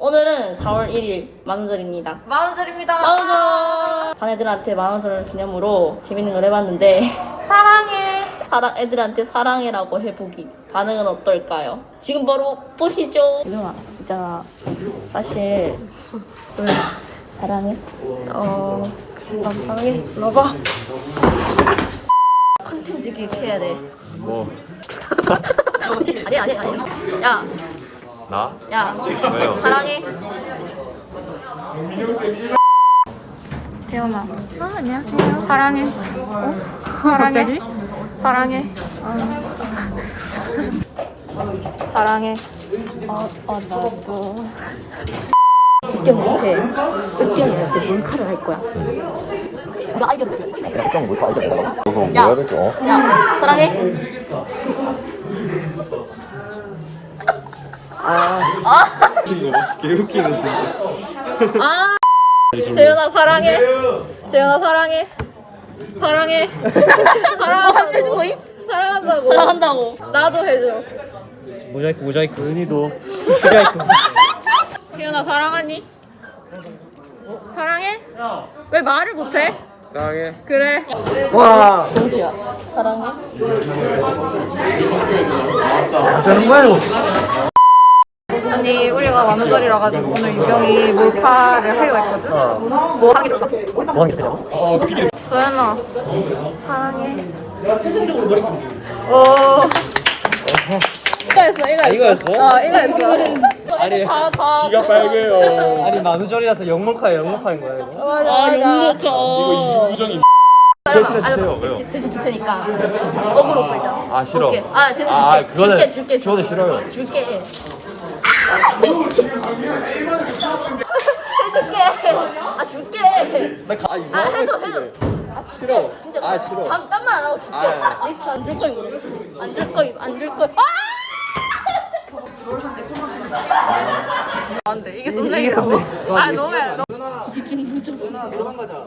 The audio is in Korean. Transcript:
오늘은 4월 1일 만우절입니다. 만원절입니다. 만우절! 반 애들한테 만우절 기념으로 재밌는 걸 해봤는데 사랑해. 사랑 애들한테 사랑해라고 해보기 반응은 어떨까요? 지금 바로 보시죠. 유정아 있잖아 사실 왜 사랑해? 어, 난 사랑해. 불러봐. 컨텐츠 기획해야 돼. 뭐? 아니 아니 아니. 야, 나? 야, 왜요? 사랑해. 태연아. 아, 안녕하세요. 사랑해. 어? 사랑해. 사랑해. 어. 사랑해. 어, 어 나도. 극경한테 극경이한테 몰카를 할 거야. 나 알겠대. 그냥 걱정 뭘까 알겠다. 그래서 뭐 야. 해야 어? 야, 사랑해. 친구 개웃기네 진짜. 아, 재현아 사랑해. 재현아 사랑해. 사랑해. 사랑한다고. 해주고 사랑한다고. 사랑한다고. 나도 해줘. 모자이크 모자이크 은희도 모자이크 태연아, 사랑하니? 사랑해? 왜 말을 못해? 사랑해. 그래. 와 동수야, 사랑해. 저는 거요 아니, 우리가 만우절이라 가지고 오늘 유경이 몰카를 하려고 했거든. 뭐 하기로 가. 뭐 하는 게 되냐고? 도연아, 사랑해. 오. 이거였어, 이거. 아 이거였어? 어, 이거였어. 아니 다, 다. 귀가 빨개요. 아니 만우절이라서 영몰카야 영몰카인 거야 이거 맞아, 맞아. 이거 우정이. 알아봐. 제- 제시 줄 테니까 어그로 끌자. 아, 싫어. 오케이. 아, 제시 줄게. 아 그거는 줄게, 줄게. 저도 싫어요. 줄게. 아, 씨. 해줄게. 아, 줄게. 나 가 이거. 아, 해줘, 해줘. 아, 줄게. 진짜. 아, 싫어. 다음 딴 말 안 하고 줄게. 아, 아, 안줄 거임. 안줄 거임. 안줄 거임. 아! 안 돼. 이게 썸네일이라고. 아, 너무. 누나 노래방 가자